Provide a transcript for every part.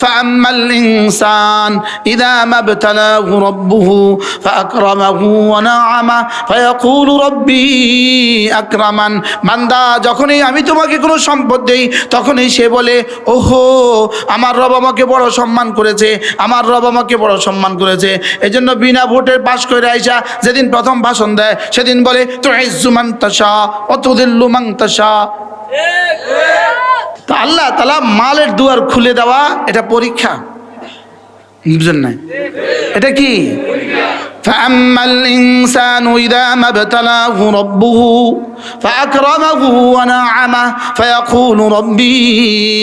فأما الإنسان إذا ما ابتلاه ربه فأكرمه ونعمه فيقول ربي أكرمن বান্দা যখনই আমি তোমাকে কোনো সম্পদ দেই তখনই সে বলে ওহো আমার রব আমাকে বড় সম্মান করেছে আমার রব আমাকে বড় সম্মান করেছে এজন্য বিনা ভোটের পাশ করে আইসা যেদিন প্রথম ভাষণ দেয় সেদিন বলে তো ইজ্জুমান তাসা অতুদিল্লু মাং তাসা তো আল্লাহ তালা মালের দুয়ার খুলে দেওয়া এটা পরীক্ষা বুঝলেন না এটা কি فأما الإنسان إذا ما ابتلاه ربه فأكرمه ونعمه فيقول ربي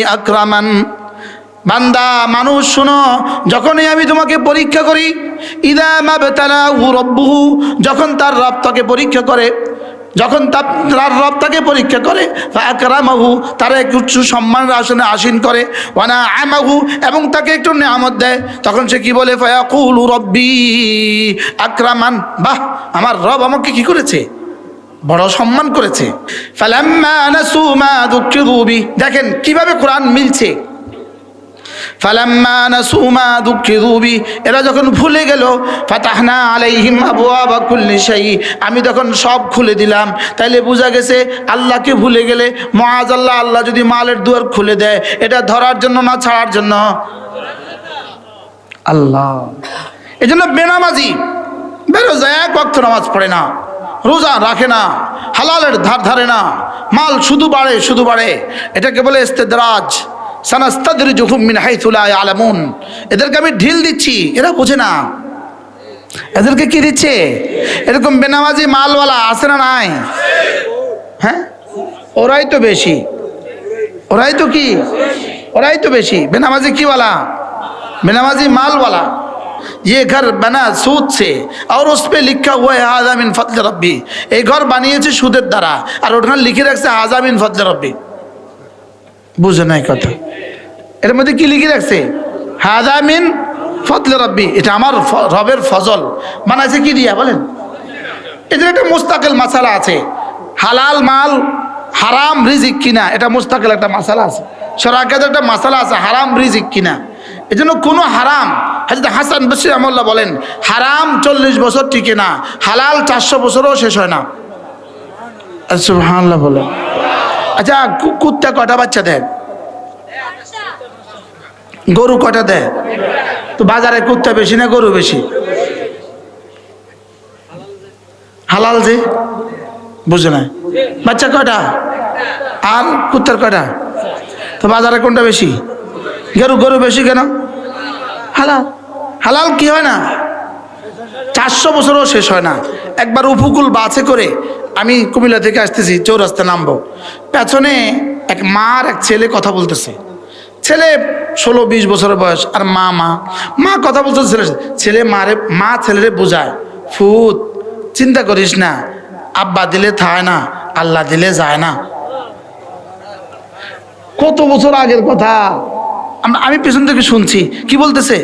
أكرمن বান্দা মানুষ শোনো যখনই আমি তোমাকে পরীক্ষা করি ইদা মা বেতালাহু রব্বুহু যখন তার রব তাকে পরীক্ষা করে যখন তার রব তাকে পরীক্ষা করে আকরামাহু তারা একটু উচ্চ সম্মানের আসনে আসীন করে ওয়ানা আমাহু এবং তাকে একটু নিয়ামত দেয়। তখন সে কি বলে? ফায়াকুলু রব্বি আকরামান। বাহ, আমার রব আমাকে কি করেছে? বড় সম্মান করেছে। দেখেন কীভাবে কোরআন মিলছে। ফালাম্মা এরা যখন ভুলে গেল আমি তখন সব খুলে দিলাম। তাইলে বোঝা গেছে, আল্লাহকে ভুলে গেলে মহাজ আল্লাহ আল্লাহ যদি মালের দুয়ার খুলে দেয়, এটা ধরার জন্য না ছাড়ার জন্য? আল্লাহ। এই জন্য বেনামাজি বেরো যায় এক ওয়াক্ত নামাজ পড়ে না, রোজা রাখে না, হালালের ধার ধারে না, মাল শুধু বাড়ে শুধু বাড়ে। এটাকে বলে ইস্তেদরাজ। সানাস্তাদরিজুহুম মিন হাইথু লা ইয়ালামুন এদেরকে আমি ঢিল দিচ্ছি এরা বোঝে না এদেরকে কি দিচ্ছে এরকম বেনামাজি মালওয়ালা আছে না নাই হ্যাঁ ওরাই তো বেশি ওরাই তো কি ওরাই তো বেশি বেনামাজি কি वाला बेनमाजी माल वाला ये घर बना सूद से और उस पे लिखा हुआ है हाजा मिन फजल रब्बी এই ঘর বানিয়েছে সুদের দ্বারা আর ওখানে লিখে রাখছে হাজা মিন ফজল রব্বি বুঝে নাই কথা এর মধ্যে কি লিখে রাখছে? হাজা মিন ফজল রব্বি। এটা আমার রবের ফজল। বানাইছে কি দিয়া বলেন? এদের একটা মুস্তাকিল মাসালা আছে। হালাল মাল হারাম রিজিক কিনা, এটা মুস্তাকিল একটা মাসালা আছে। সরাকাদের একটা মাসালা আছে, হারাম রিজিক কিনা। এই জন্য কোনো হারাম, হাজরত হাসান বসির আমল্লাহ বলেন, হারাম চল্লিশ বছর টিকে না, হালাল চারশো বছরও শেষ হয় না। বলেন। আচ্ছা কু- কুত্তা কটা বাচ্চা দেয়? গরু কটা দেয়? তো বাজারে কুত্তা বেশি না গরু বেশি? হালাল যে? বুঝে না বাচ্চা কয়টা? আর কুত্তার কয়টা? তো বাজারে কোনটা বেশি? গরু গরু বেশি কেন? হালাল। হালাল কি হয় না? চারশো বছরও শেষ হয় না। একবার উপকূল বাসে করে আমি কুমিল্লা থেকে আসতেছি, চৌরাস্তা নামবো। পেছনে এক মা আর এক ছেলে কথা বলতেছে। ছেলে ষোলো বিশ বছরের বয়স আর মা মা। মা কথা বলতেছে ছেলে ছেলে মারে মা ছেলেরে বোঝায়, ফুত, চিন্তা করিস না, আব্বা দিলে থায় না আল্লাহ দিলে যায় না। কত বছর আগের কথা? আমি পেছন থেকে শুনছি। কি বলতেছে?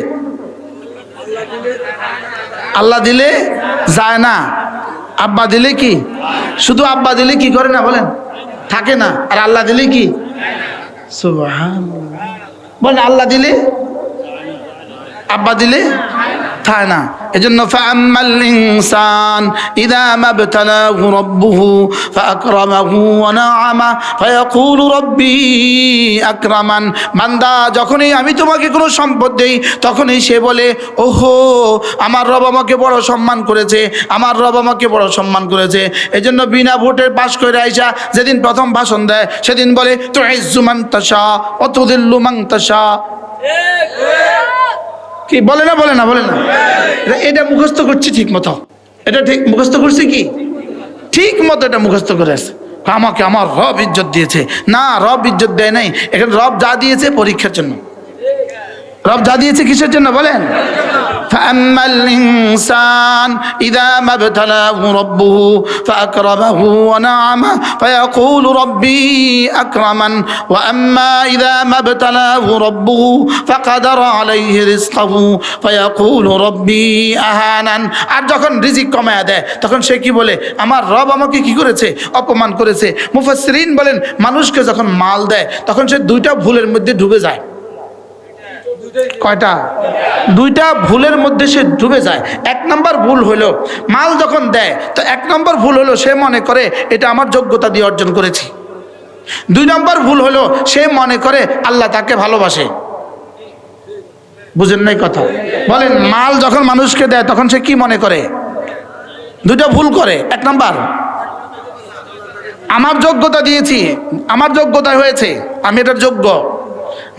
আল্লাহ দিলে যায় না, আব্বা দিলে কি? শুধু আব্বা দিলে কি করে না বলেন? থাকে না। আর আল্লাহ দিলে কি? সুবহানাল্লাহ। বলেন আল্লাহ দিলে আব্বা দিলে থাকে না। এজন্য ফাআম্মাল ইনসান ইযা মাবতালাহু রাব্বুহু ফাআকরামাহু ওয়া নাআমা ফায়াকুলু রাব্বি আকরামান। বান্দা যখনই আমি তোমাকে কোনো সম্পদ দেই, তখনই সে বলে, ওহো, আমার রব আমাকে বড় সম্মান করেছে, আমার রব আমাকে বড় সম্মান করেছে। এজন্য বিনা ভোটের পাশ করে আইসা যেদিন প্রথম ভাষণ দেয়, সেদিন বলে তো ইজ্জুমান তাসা অতুদিল্লু মান তাসা কি? বলে না বলে না বলে না। এটা- মুখস্থ করছি ঠিক মতো। এটা ঠিক মুখস্থ করছি কি? ঠিক মতো এটা মুখস্থ করে আছে। আমাকে আমার রব ইজ্জত দিয়েছে। না, রব ইজ্জত দেয় নাই। এখানে রব যা দিয়েছে পরীক্ষার জন্য। রব যা দিয়েছে কিসের জন্য বলেন? فأما الإنسان إذا ما ابتلاه ربه فأكرمه ونعمه فيقول ربي أكرمن وأما إذا ما ابتلاه ربه فقدر عليه رزقه فيقول ربي أهانن আর যখন রিজিক কমায়া দেয় তখন সে কি বলে আমার রব আমাকে কি করেছে অপমান করেছে মুফাসসিরিন বলেন মানুষকে যখন মাল দেয় তখন সে দুইটা ভুলের মধ্যে ডুবে যায় কয়টা? দুইটা ভুলের মধ্যে সে ডুবে যায়। এক নম্বর ভুল হলো, মাল যখন দেয়, তো এক নম্বর ভুল হলো, সে মনে করে, এটা আমার যোগ্যতা দিয়ে অর্জন করেছি। দুই নম্বর ভুল হলো, সে মনে করে, আল্লাহ তাকে ভালোবাসে। বুঝেন নাই কথা? বলেন, মাল যখন মানুষকে দেয়, তখন সে কি মনে করে? দুইটা ভুল করে। এক নম্বর, আমার যোগ্যতা দিয়েছি, আমার যোগ্যতা হয়েছে, আমি এটার যোগ্য।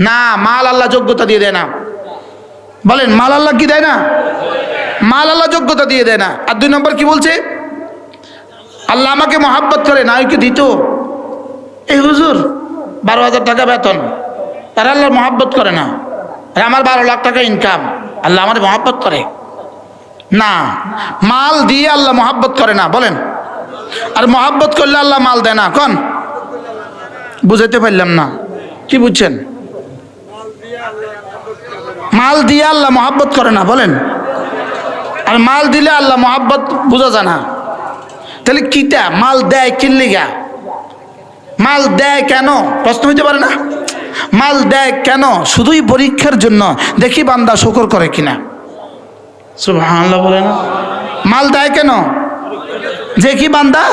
না, মাল আল্লাহ যোগ্যতা দিয়ে দেয় না। বলেন, মাল আল্লাহ কি দেয় না? মাল আল্লাহ যোগ্যতা দিয়ে দেয় না। আর দুই নম্বর কি বলছে? আল্লাহ আমাকে মহাব্বত করে, না ওইকে দিত? এই হুজুর, বারো হাজার টাকা বেতন। তারা আল্লাহ মহাব্বত করে না। আর আমার বারো লাখ টাকা ইনকাম আল্লাহ আমার মহাব্বত করে। না, মাল দিয়ে আল্লাহ মহাব্বত করে না। বলেন, আর মহাব্বত করলে আল্লাহ মাল দেয় না। কন? বুঝাইতে পারলাম না। কি বুঝছেন? মাল দিয়ে আল্লাহ মহাব্বত করে না বলেন। আর মাল দিলে আল্লাহ মহাব্বত বোঝা যায় না। তাহলে কিটা? মাল দেয় কিনলিগা মাল দেয় কেন? প্রশ্ন হইতে পারে না। মাল দেয় কেন? শুধুই পরীক্ষার জন্য। দেখি বান্দা শকর করে কিনা। সুবহানাল্লাহ বলে না। মাল দেয় কেন? যে কি বান্দা।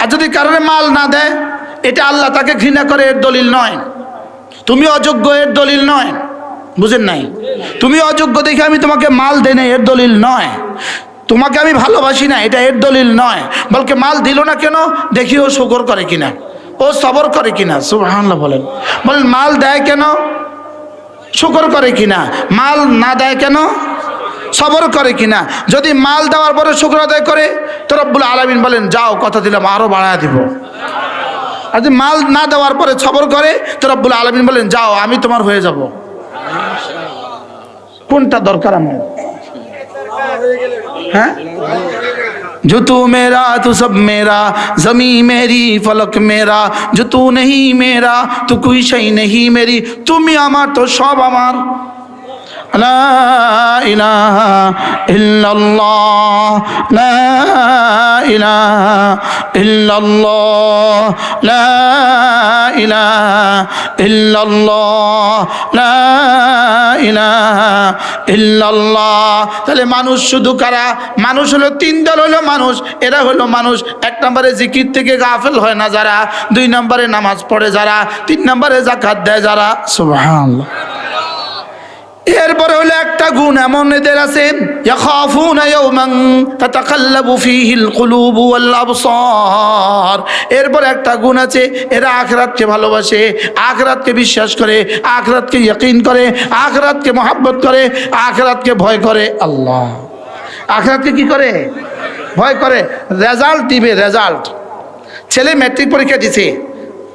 আর যদি কারণে মাল না দেয় এটা আল্লাহ তাকে ঘৃণা করে এর দলিল নয়। তুমি অযোগ্য এর দলিল নয়। বুঝেন নাই? তুমি অযোগ্য দেখে আমি তোমাকে মাল দেই না এর দলিল নয়। তোমাকে আমি ভালোবাসি না, এটা এর দলিল নয়। বলকে মাল দিল না কেন? দেখি ও শুকর করে কিনা। ও সবর করে কিনা, সুবহানাল্লাহ বলেন। বলেন, মাল দেয় কেন? শুকর করে কিনা। মাল না দেয় কেন? সবর করে কিনা। যদি মাল দেওয়ার পরে শুক্র আদায় করে, তো রব্বুল আলমিন বলেন, যাও, কথা দিলাম আরও বাড়ায় দিব। আর যদি মাল না দেওয়ার পরে সবর করে, তো রব্বুল আলমিন বলেন, যাও, আমি তোমার হয়ে যাব। কোনটা দরকার আমার হ্যাঁ जो तू मेरा तू सब मेरा जमी मेरी फलक मेरा जो तू नहीं मेरा तू कोई शई नहीं मेरी তুমি আমার তো সব আমার لا إله إلا الله لا إله إلا الله لا إله إلا الله لا إله إلا الله তাহলে মানুষ শুধু কারা মানুষ হলো তিন দল হলো মানুষ এরা হলো মানুষ এক নম্বরে জিকির থেকে গাফেল হয় না যারা দুই নম্বরে নামাজ পড়ে যারা তিন নম্বরে জাকাত দেয় যারা সুবহানাল্লাহ এরপরে হলো একটা গুণ এমন এদের আছে এরপর একটা গুণ আছে, এরা আখিরাতকে ভালোবাসে, আখিরাতকে বিশ্বাস করে, আখিরাতকে ইয়াকিন করে, আখিরাতকে মহাব্বত করে, আখিরাতকে ভয় করে আল্লাহ। আখিরাতকে কি করে? ভয় করে। রেজাল্ট দিবে, রেজাল্ট। ছেলে ম্যাট্রিক পরীক্ষা দিছে।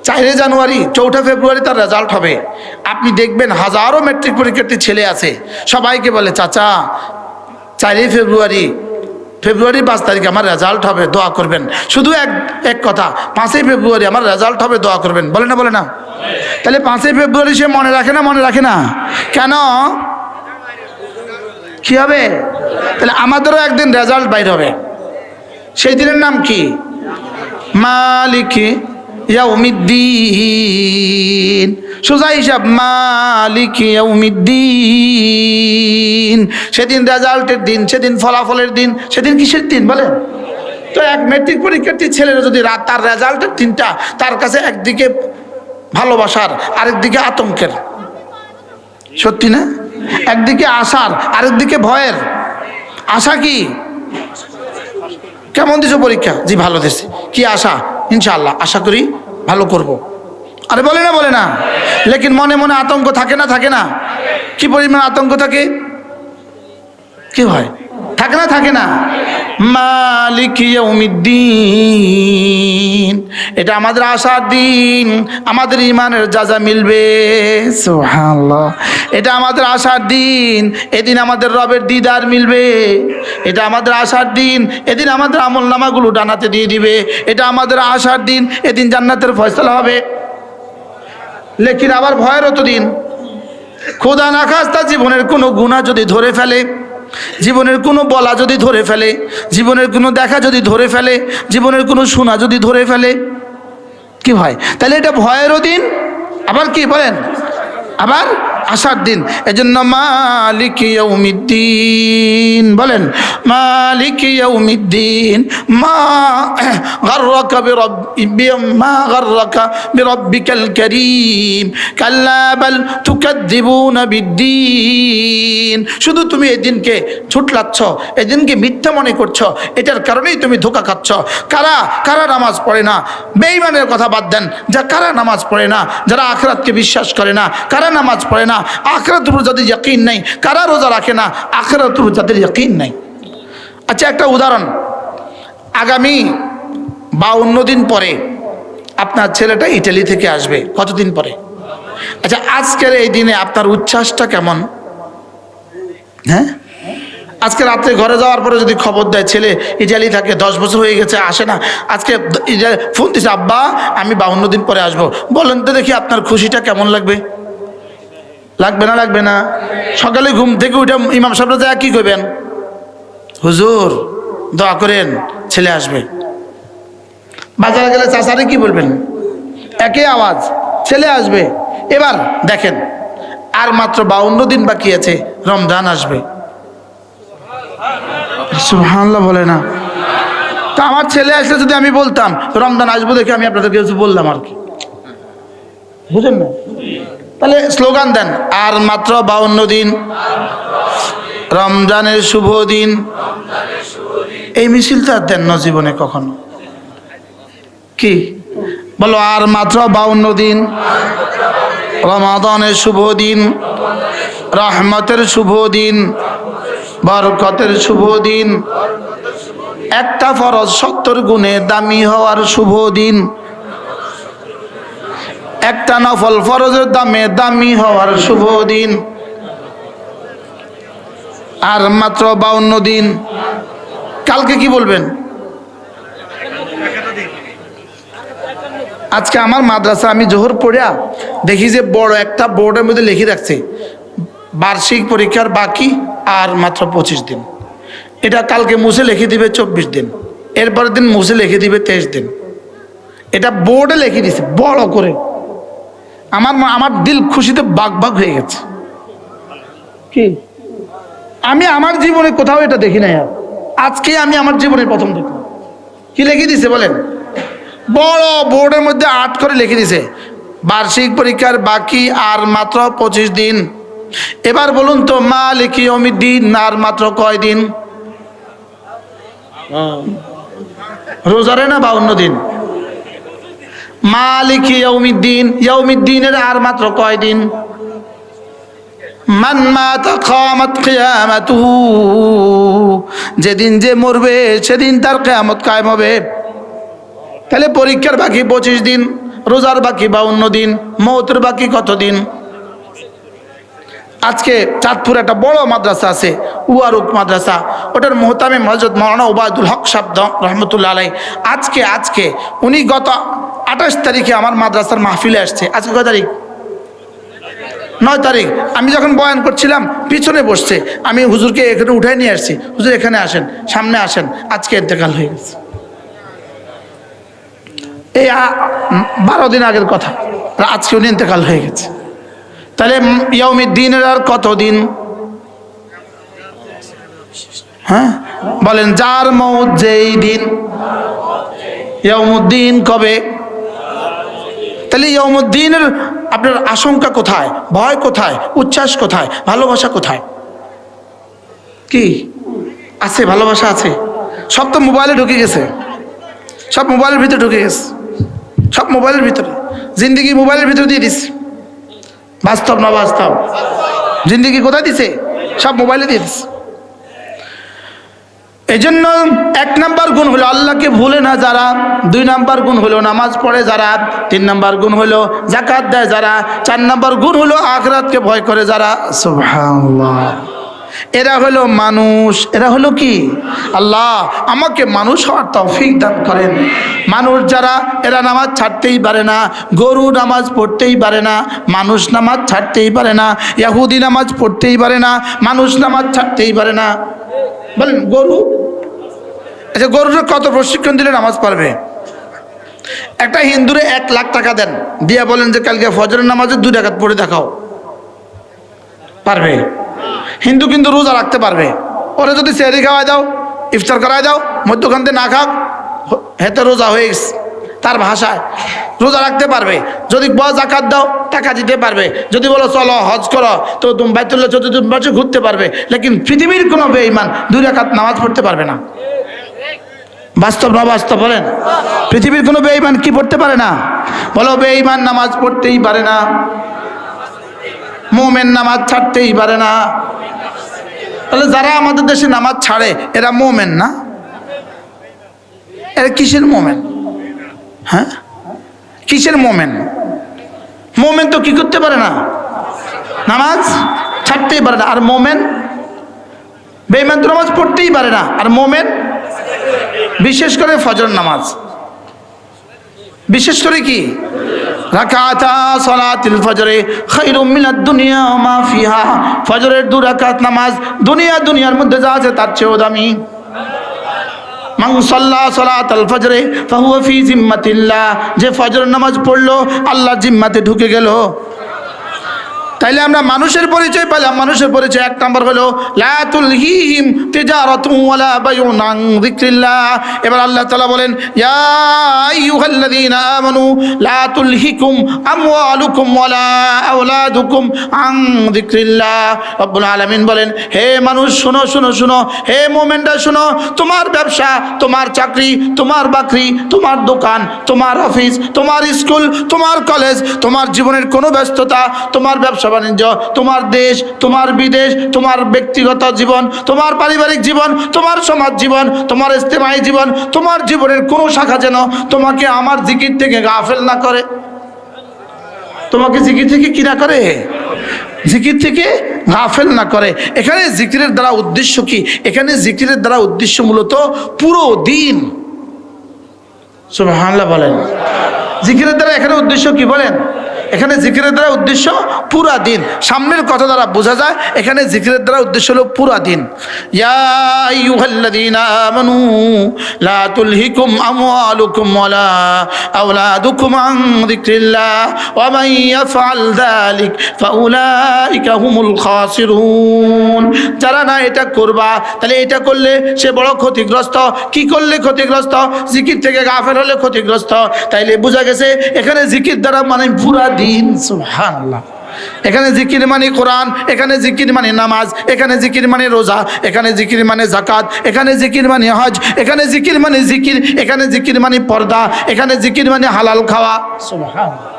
চারে জানুয়ারি, চৌঠা ফেব্রুয়ারি তার রেজাল্ট হবে। আপনি দেখবেন হাজারো ম্যাট্রিক পরীক্ষার্থী ছেলে আছে। সবাইকে বলে, চাচা, চারই ফেব্রুয়ারি ফেব্রুয়ারি পাঁচ তারিখে আমার রেজাল্ট হবে, দোয়া করবেন। শুধু এক এক কথা, পাঁচই ফেব্রুয়ারি আমার রেজাল্ট হবে, দোয়া করবেন। বলে না বলে না? তাহলে পাঁচই ফেব্রুয়ারি সে মনে রাখে না, মনে রাখে না? কেন? কি হবে? তাহলে আমাদেরও একদিন রেজাল্ট বাইর হবে। সেই দিনের নাম কি? মালিকি ইয়াউমিদ্দিন। সোজা হিসাব, মালিক ইয়াউমিদ্দিন। সেদিন রেজাল্টের দিন, সেদিন ফলাফলের দিন, সেদিন কিসের দিন বলেন? তো এক মেট্রিক পরীক্ষার্থী ছেলেরা যদি রাত, তার রেজাল্টের দিনটা তার কাছে একদিকে ভালোবাসার, আরেকদিকে আতঙ্কের। সত্যি না? একদিকে আশার, আরেকদিকে ভয়ের। আশা কি? কেমন দিছো পরীক্ষা? জি, ভালো দিছে। কি আশা? ইনশাআল্লাহ, আশা করি ভালো করব। আরে বলে না বলে না। লেকিন মনে মনে আতঙ্ক থাকে না থাকে না। কি পরিমাণ আতঙ্ক থাকে? কি হয়? থাকে না থাকে না। মালিক ইয়াউমিদ্দিন, এটা আমাদের আশার দিন, আমাদের ইমানের যা যা মিলবে এটা আমাদের আশার দিন, এদিন আমাদের রবের দিদার মিলবে। এটা আমাদের আশার দিন, এদিন আমাদের আমল নামাগুলো ডানাতে দিয়ে দিবে। এটা আমাদের আশার দিন, এদিন জান্নাতের ফয়সলা হবে। লেকিন আবার ভয়েরও তো দিন। খোদা না খাস্তা জীবনের কোনো গুণা যদি ধরে ফেলে জীবনের কোনো বলা যদি ধরে ফেলে, জীবনের কোনো দেখা যদি ধরে ফেলে, জীবনের কোনো শোনা যদি ধরে ফেলে, কি হয় তাহলে এটা ভয়েরও দিন। আবার কি বলেন? আবার আসার দিন। এজন্য মালিক ইয়াউমিদ্দিন, বলেন, মালিক ইয়াউমিদ্দিন, মা বিরব্বি মা গাররাকা বিরব্বিকাল কারীম, কাল্লা বাল তুকাদ্দিবুনা বিদ্দিন। শুধু তুমি এই দিনকে ছুটলাচ্ছ, এই দিনকে মিথ্যা মনে করছ, এটার কারণেই তুমি ধোকা খাচ্ছ। কারা কারা নামাজ পড়ে না? বেঈমানের কথা বাদ দেন যা কারা নামাজ পড়ে না? যারা আখরাতকে বিশ্বাস করে না? কারা নামাজ পড়ে না? আখরাত উপর যাদের যকিন নাই, কারা রোজা রাখে না আখরাত উপর যাদের যকিন নাই। আচ্ছা একটা উদাহরণ। আগামী বাউন্ন দিন পরে আপনার ছেলেটা ইটালি থেকে আসবে, কতদিন পরে? আচ্ছা আজকের এই দিনে আপনার উচ্ছ্বাসটা কেমন? হ্যাঁ? আজকে রাত্রে ঘরে যাওয়ার পরে যদি খবর দেয়, ছেলে ইটালি থাকে, দশ বছর হয়ে গেছে, আসে না, আজকে ফোন দিছে, আব্বা, আমি বাউন্ন দিন পরে আসব। বলেন তো দেখি আপনার খুশিটা কেমন লাগবে? লাগবে না লাগবে না। সকালে ঘুম থেকে উঠে ইমাম সাহেবরা যায়, কি করবেন হুজুর, দোয়া করেন, ছেলে আসবে। বাজারে গেলে চাষারে কি বলবেন? একই আওয়াজ, ছেলে আসবে। এবার দেখেন, আর মাত্র বাউন্ন দিন বাকি আছে, রমজান আসবে। বলে না। তো আমার ছেলে আসলে যদি আমি বলতাম, রমজান আসব দেখে আমি আপনাদেরকে বললাম আর কি। বুঝেন না? তাহলে স্লোগান দেন, আর মাত্র বাউন্ন দিন। রমজানের শুভ দিন। এই মিছিলটা আর দেন না জীবনে কখনো। কি? বলো, আর মাত্র বাউন্ন দিন। রমাদানের শুভ দিন। রহমতের শুভ দিন। বরকতের শুভ দিন। একটা ফরজ সত্তর গুণে দামি হওয়ার শুভ দিন। একটা নফল ফরজের দামে দামি হওয়ার শুভ দিন। আর মাত্র বাউন্ন দিন। কালকে কি বলবেন? আজকে আমার মাদ্রাসা, আমি জোহর পড়িয়া দেখি যে বড় একটা বোর্ডের মধ্যে লিখে রাখছে, বার্ষিক পরীক্ষার বাকি আর মাত্র পঁচিশ দিন। এটা কালকে মুছে লিখে দিবে চব্বিশ দিন। এরপরের দিন মুছে লিখে দিবে তেইশ দিন। এটা বোর্ডে লিখে দিছে, বড় করে। আমার আমার দিল খুশিতে বাগ বাগ হয়ে গেছে। কি? আমি আমার জীবনে কোথাও এটা দেখি নাই আর। আজকে আমি আমার জীবনের প্রথম দেখলাম। কি লিখে দিছে বলেন? বড় বোর্ডের মধ্যে আট করে লিখে দিছে বার্ষিক পরীক্ষার বাকি আর মাত্র পঁচিশ দিন। এবার বলুন তো মা লিখি অমিত দিন আর মাত্র কয় দিন? রোজারে না বাউন্ন দিন? ইয়ৌমিদ্দিন ইয়ৌমিদ্দিনের আর মাত্র কয় দিন যেদিন যে মরবে সেদিন তার কিয়ামত কায়েম হবে। তাহলে পরীক্ষার বাকি পঁচিশ দিন, রোজার বাকি বাউন্ন দিন, মৌতের বাকি কত দিন? আজকে চাঁদপুর একটা বড় মাদ্রাসা আছে, উয়ারুক মাদ্রাসা। ওটার মোহতামে মসজিদ মৌলানা ওবায়দুল হক শব্দ রহমতুল্লাহ আজকে আজকে উনি গত আঠাশ তারিখে আমার মাদ্রাসার মাহফিলে আসছে। আজকে কয় তারিখ? নয় তারিখ। আমি যখন বয়ান করছিলাম, পিছনে বসছে। আমি হুজুরকে এখানে উঠাই নিয়ে আসছি। হুজুর এখানে আসেন, সামনে আসেন। আজকে ইন্তেকাল হয়ে গেছে। এই বারো দিন আগের কথা। আজকে উনি ইন্তেকাল হয়ে গেছে। তাহলে দিনের আর কত দিন হ্যাঁ? বলেন, যার মৌত যেই দিন। ইয়মুদ্দিন কবে? তাহলে ইয়মুদ্দিনের আপনার আশঙ্কা কোথায়? ভয় কোথায়? উচ্ছ্বাস কোথায়? ভালোবাসা কোথায়? কি? আছে, ভালোবাসা আছে। সব তো মোবাইলে ঢুকে গেছে। সব মোবাইলের ভিতরে ঢুকে গেছে। সব মোবাইলের ভিতরে। জিন্দিগি মোবাইলের ভিতরে দিয়ে দিস বাস্তব না বাস্তব? জিন্দিগি কোথায় দিছে? সব মোবাইলে দিয়ে দিছে। এই জন্য এক নাম্বার গুণ হলো আল্লাহকে ভুলে না যারা, দুই নাম্বার গুণ হলো নামাজ পড়ে যারা, তিন নাম্বার গুণ হলো জাকাত দেয় যারা, চার নাম্বার গুণ হলো আখরাতকে ভয় করে যারা। এরা হলো মানুষ। এরা হলো কি? আল্লাহ আমাকে মানুষ হওয়ার তৌফিক দান করেন। মানুষ যারা, এরা নামাজ ছাড়তেই পারে না, গরু নামাজ পড়তেই পারে না, মানুষ নামাজ ছাড়তেই পারে না, ইয়াহুদি নামাজ পড়তেই পারে না, মানুষ নামাজ ছাড়তেই পারে না। বলেন, গরু? আচ্ছা গরুর কত প্রশিক্ষণ দিলে নামাজ পারবে একটা হিন্দুরে এক লাখ টাকা দেন, দিয়া বলেন যে কালকে ফজরের নামাজে দুই টাকা পড়ে দেখাও। পারবে? হিন্দু কিন্তু রোজা রাখতে পারবে। ওরে যদি সেহরি খাওয়াই দাও, ইফতার করাই দাও মধ্যখান মধ্যখান্তে না খাক হেতে রোজা হয়ে গেছে। তার ভাষায়। রোজা রাখতে পারবে। যদি বড় জাকাত দাও, টাকা দিতে পারবে। যদি বলো, চলো, হজ করো, তো তুমি বাইতুল্লাহ চতুর্থ বছর ঘুরতে পারবে। লেকিন পৃথিবীর কোনো বেঈমান দুই রাকাত নামাজ পড়তে পারবে না। বাস্তব না বাস্তব বলেন? পৃথিবীর কোনো বেঈমান কি পড়তে পারে না? বলো, বেঈমান নামাজ পড়তেই পারে না। মোমেন নামাজ ছাড়তেই পারে না। তাহলে যারা আমাদের দেশে নামাজ ছাড়ে, এরা মোমেন না? এরা কিসের মোমেন? হ্যাঁ? কিসের মোমেন? মোমেন তো কি করতে পারে না? নামাজ ছাড়তেই পারে না। আর মোমেন? বেঈমান তো নামাজ পড়তেই পারে না। আর মোমেন? বিশেষ করে ফজর নামাজ। বিশেষ করে কি? ফজরের দু রাকাত নামাজ দুনিয়া দুনিয়ার মধ্যে যা আছে তার চেয়েও দামি। যে ফজর নামাজ পড়ল আল্লাহ জিম্মাতে ঢুকে গেল। তাইলে আমরা মানুষের পরিচয় পেলাম মানুষের পরিচয় এক নম্বর হলো লাতুল হিহিম তিজারাতু ওয়ালা বাইউন যিকরিল্লাহ। এবার আল্লাহ তাআলা বলেন, ইয়া আইয়ুহাল্লাযীনা আমানু, লা তুলহিকুম আমওয়ালুকুম ওয়ালা আওলাদুকুম আন যিকরিল্লাহ। রব্বুল আলামিন বলেন, হে মানুষ, শুনো শুনো শুনো, হে মুমিনরা, শুনো, তোমার ব্যবসা, তোমার চাকরি, তোমার বাকরি, তোমার দোকান, তোমার অফিস, তোমার স্কুল, তোমার কলেজ, তোমার জীবনের কোনো ব্যস্ততা, তোমার ব্যবসা বাণিজ্য, তোমার দেশ, তোমার বিদেশ, তোমার ব্যক্তিগত জীবন, তোমার পারিবারিক জীবন, তোমার সমাজ জীবন, তোমার ইস্তেমাই জীবন, তোমার জীবনের কোনো শাখা যেন তোমাকে আমার জিকির থেকে গাফেল না করে। তোমাকে জিকির থেকে কি না করে? জিকির থেকে গাফেল না করে। এখানে জিকিরের দ্বারা উদ্দেশ্য কি? এখানে জিকিরের দ্বারা উদ্দেশ্য মূলত পুরো দিন। সুবহানাল্লাহ বলেন। জিকিরের দ্বারা এখানে উদ্দেশ্য কি বলেন? এখানে জিকিরের দ্বারা উদ্দেশ্য পুরা দিন। সামনের কথা দ্বারা বোঝা যায়, এখানে জিকিরের দ্বারা উদ্দেশ্য হলো পুরা দিন। যারা না এটা করবা, তাহলে এটা করলে সে বড় ক্ষতিগ্রস্ত। কি করলে ক্ষতিগ্রস্ত? জিকির থেকে গাফের হলে ক্ষতিগ্রস্ত। তাইলে বোঝা গেছে, এখানে জিকির দ্বারা মানে পুরা দিন। সুবহানাল্লাহ। এখানে জিকির মানে কোরআন, এখানে জিকির মানে নামাজ, এখানে জিকির মানে রোজা, এখানে জিকির মানে জাকাত এখানে জিকির মানে হজ, এখানে জিকির মানে জিকির, এখানে জিকির মানে পর্দা, এখানে জিকির মানে হালাল খাওয়া, সুবহানাল্লাহ।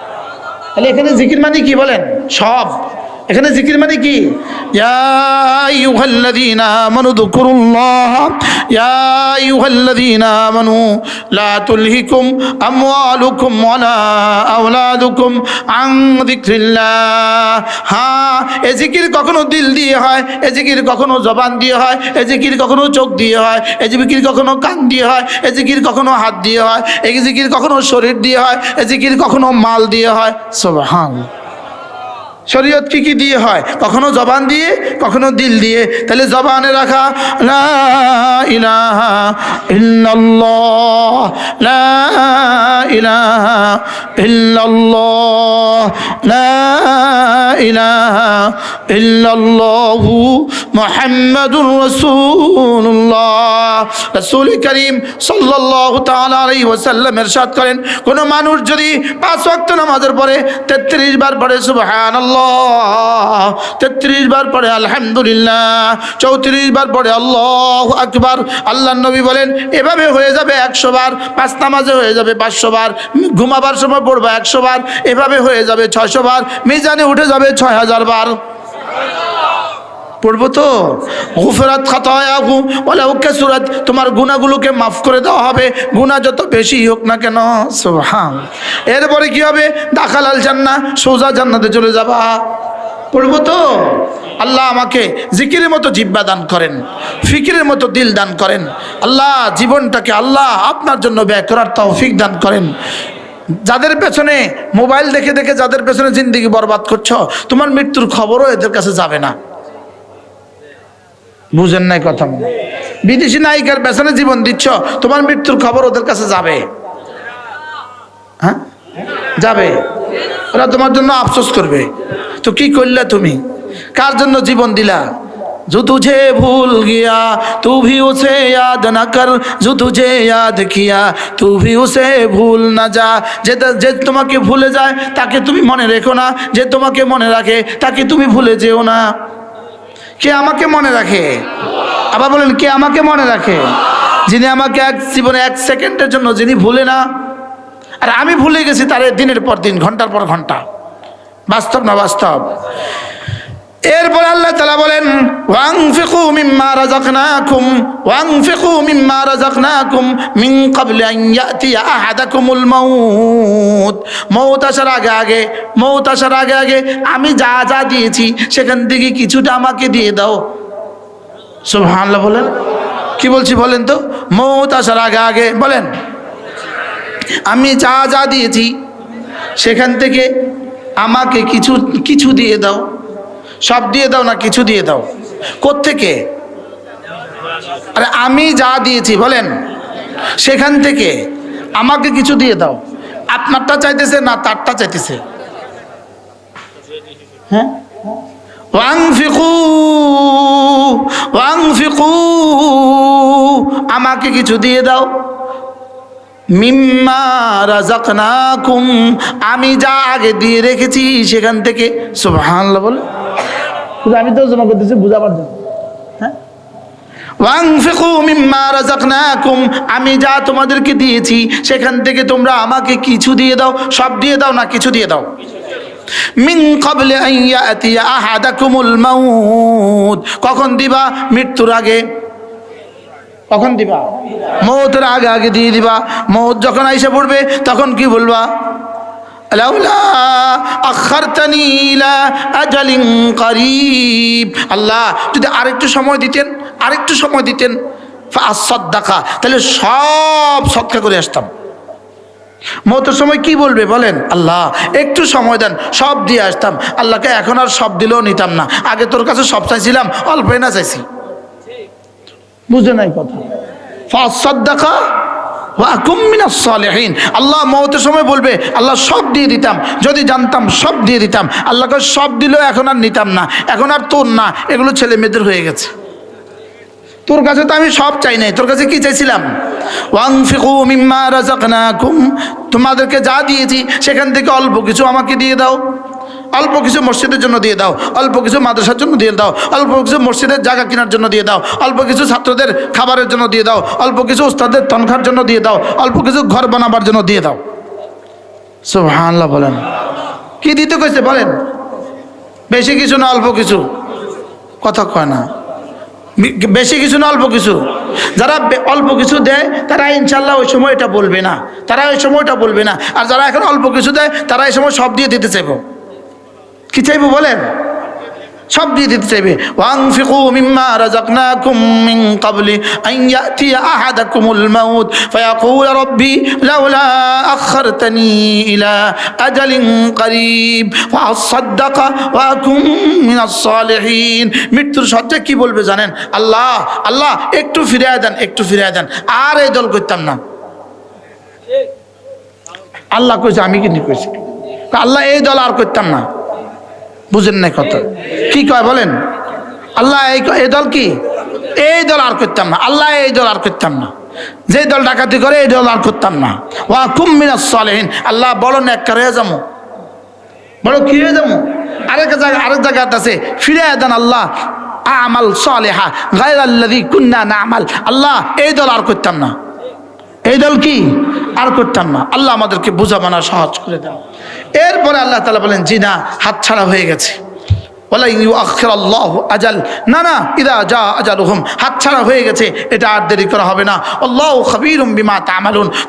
তাহলে এখানে জিকির মানে কি বলেন? সব। এখানে জিকির মানে কি? লা জিকির কখনো দিল দিয়ে হয়, এ জিকির কখনো জবান দিয়ে হয়, এ জিকির কখনো চোখ দিয়ে হয়, এ জিকির কখনো কান দিয়ে হয়, এ জিকির কখনো হাত দিয়ে হয়, এ জিকির কখনো শরীর দিয়ে হয়, এ জিকির কখনো মাল দিয়ে হয়। সুবহানাল্লাহ। শরীয়ত কি কি দিয়ে হয়? কখনো জবান দিয়ে, কখনো দিল দিয়ে। তাহলে জবানে রাখা, লা ইলাহা ইল্লাল্লাহ, লা ইলাহা করিম সাল্লাল্লাহু ইরশাদ করেন, কোন মানুষ যদি পাঁচ ওয়াক্ত নামাজের পরে 33 বার পড়ে, সুবহানাল্লাহ 33 বার পড়ে আলহামদুলিল্লাহ 34 বার পড়ে আল্লাহ আকবার। আল্লাহ নবী বলেন, এভাবে হয়ে যাবে 100 বার, পাঁচ নামাজে হয়ে যাবে 500 বার, ঘুমাবার সময় পড়বে 100 বার, এভাবে হয়ে যাবে 600 বার, মিজানে উঠে যাবে 6000 বার। পড়ব তো? গুফরাত খাতায়াহু ওয়ালাউ কাসুরাত, তোমার গুনাহগুলোকে মাফ করে দেওয়া হবে। গুনাহ যত বেশি হোক না কেন, সুবহান। এরপরে কি হবে? দাখালাল জান্নাহ সোজা জান্নাতে চলে যাবা। পড়ব তো? আল্লাহ আমাকে জিকিরের মতো জিব্বা দান করেন, ফিকিরের মতো দিল দান করেন। আল্লাহ জীবনটাকে আল্লাহ আপনার জন্য ব্যয় করার তৌফিক দান করেন। যাদের পেছনে মোবাইল দেখে দেখে, যাদের পেছনে জিন্দিগি বরবাদ করছ, তোমার মৃত্যুর খবরও এদের কাছে যাবে না। বুঝেন নাই কথা মনে বিদেশি নায়িকার পেছনে জীবন দিচ্ছ তোমার মৃত্যুর খবর ওদের কাছে যাবে হ্যাঁ যাবে ওরা তোমার জন্য আফসোস করবে তো কি করলে তুমি কার জন্য জীবন দিলা जो तुझे भूल गया तू भी उसे याद न कर जो तुझे याद किया तू भी उसे ভুল না যা যে যে তোমাকে ভুলে যায় তাকে তুমি মনে রেখো না যে তোমাকে মনে রাখে তাকে তুমি ভুলে যেও না কে আমাকে মনে রাখে? আবার বলেন, কে আমাকে মনে রাখে? যিনি আমাকে এক জীবনে এক সেকেন্ডের জন্য যিনি ভুলে না, আর আমি ভুলে গেছি তার দিনের পর দিন, ঘণ্টার পর ঘণ্টা। বাস্তব না বাস্তব? এরপর আল্লাহ তালা বলেন, ওয়াংফিকু মিম্মা রাযাকনাকুম, ওয়াংফিকু মিম্মা রাযাকনাকুম মিন ক্বাবলি আন ইয়াতিয়া আহাদাকুমুল মাউত। মৌত আসার আগে আগে, মৌত আসার আগে আগে, আমি যা যা দিয়েছি, সেখান থেকে কিছুটা আমাকে দিয়ে দাও। সব সুবহানাল্লাহ বলেন। কি বলছি বলেন তো? মৌত আসার আগে আগে বলেন, আমি যা যা দিয়েছি, সেখান থেকে আমাকে কিছু কিছু দিয়ে দাও। সব দিয়ে দাও না কিছু দিয়ে দাও। কোত্থেকে? আরে আমি যা দিয়েছি, বলেন। সেখান থেকে আমাকে কিছু দিয়ে দাও। আপনারটা চাইতেছে না তারটা চাইতেছে? হ্যাঁ? আমাকে কিছু দিয়ে দাও। আমি যা আগে দিয়ে রেখেছি সেখান থেকে, সুবহানাল্লাহ বলে। আমি তো জমা করতেছি বুঝাবার জন্য। হ্যাঁ? আমি যা তোমাদেরকে দিয়েছি সেখান থেকে তোমরা আমাকে কিছু দিয়ে দাও। সব দিয়ে দাও না কিছু দিয়ে দাও? কখন দিবা? মৃত্যুর আগে। কখন দিবা? মৌতের আগে আগে দিয়ে দিবা। মৌত যখন আইসে পড়বে, তখন কি বলবা? আল্লাহ, যদি আরেকটু সময় দিতেন, আরেকটু সময় দিতেন সদ্দাকা তাহলে সব সৎকা করে আসতাম। মতের সময় কি বলবে বলেন? আল্লাহ, একটু সময় দেন, সব দিয়ে আসতাম। আল্লাহকে এখন আর সব দিলেও নিতাম না। আগে তোর কাছে সব চাইছিলাম অল্প না চাইছি। বুঝে নাই কথা। আল্লাহ মওতের সময় বলবে, আল্লাহ সব দিয়ে দিতাম। যদি জানতাম, সব দিয়ে দিতাম। আল্লাহকে সব দিলেও এখন আর নিতাম না। এখন আর তোর না। এগুলো ছেলে মেয়েদের হয়ে গেছে। তোর কাছে তো আমি সব চাই নাই। তোর কাছে কি চাইছিলাম? তোমাদেরকে যা দিয়েছি, সেখান থেকে অল্প কিছু আমাকে দিয়ে দাও। অল্প কিছু মসজিদের জন্য দিয়ে দাও, অল্প কিছু মাদ্রাসার জন্য দিয়ে দাও, অল্প কিছু মসজিদের জায়গা কেনার জন্য দিয়ে দাও, অল্প কিছু ছাত্রদের খাবারের জন্য দিয়ে দাও, অল্প কিছু উস্তাদের তনখার জন্য দিয়ে দাও, অল্প কিছু ঘর বানাবার জন্য দিয়ে দাও। সুবহানাল্লাহ বলেন। কি দিতে কইছে বলেন? বেশি কিছু না অল্প কিছু? কথা কয় না। বেশি কিছু না অল্প কিছু? যারা অল্প কিছু দেয়, তারা ইনশাল্লাহ ওই সময় এটা বলবে না। তারা ওই সময়টা বলবে না। আর যারা এখন অল্প কিছু দেয়, তারা এই সময় সব দিয়ে দিতে চাইব। কি চাইব বলেন? সব দিয়ে দিতে চাইবে। ওয়াংফিকু মিম্মা রাযাকনাকুম মিন ক্বাবলি আন ইয়াতিয়া আহাদাকুমুল মাউত, ফায়াকুল রাব্বি লাউলা আখারতানি ইলা আজালিন করিব ফাসাদদাকা ওয়া আকুম মিনাস মৃত্যুর সজ্জায় কি বলবে জানেন? আল্লাহ আল্লাহ, একটু ফিরিয়ে দেন, একটু ফিরিয়ে দেন। আর এই দল করতাম না। আল্লাহ কইছে, আমি কিন্তু কইছি। আল্লাহ এই দল আর করতাম না। বুঝেন নাই কত কি কয় বলেন? আল্লাহ এই দল কি? এই দল আর করতাম না। আল্লাহ এই দল আর করতাম না। যে দল ডাকাতি করে, এই দল আর করতাম না। ওয়া কুমিনাস সালেহীন। আল্লাহ বড় নেককার হয়ে যাব বড় কি হয়ে যাব আরেক জায়গা আরেক জায়গাতে আছে ফিরে দেন আল্লাহ, আমাল সালেহা গায়র আল্লাদি কুন্না না আমাল আল্লাহ এই দল আর করতাম না। এই দল কি? আর করতাম না। আল্লাহ আমাদেরকে বোঝা মানা সহজ করে দেন এরপরে আল্লাহ তালা বলেন, জি না, হাত ছাড়া হয়ে গেছে। আজাল। না না, ইদা যা আজাল হুম হাত ছাড়া হয়ে গেছে, এটা আর দেরি করা হবে না। বিমা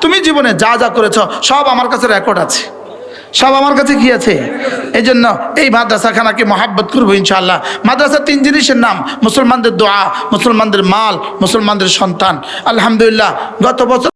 তুমি জীবনে যা যা করেছ, সব আমার কাছে রেকর্ড আছে। সব আমার কাছে কি আছে? এই জন্য এই মাদ্রাসাখানাকে মহাব্বত করব ইনশাআল্লাহ। মাদ্রাসা তিন জিনিসের নাম, মুসলমানদের দোয়া, মুসলমানদের মাল, মুসলমানদের সন্তান। আলহামদুলিল্লাহ, গত বছর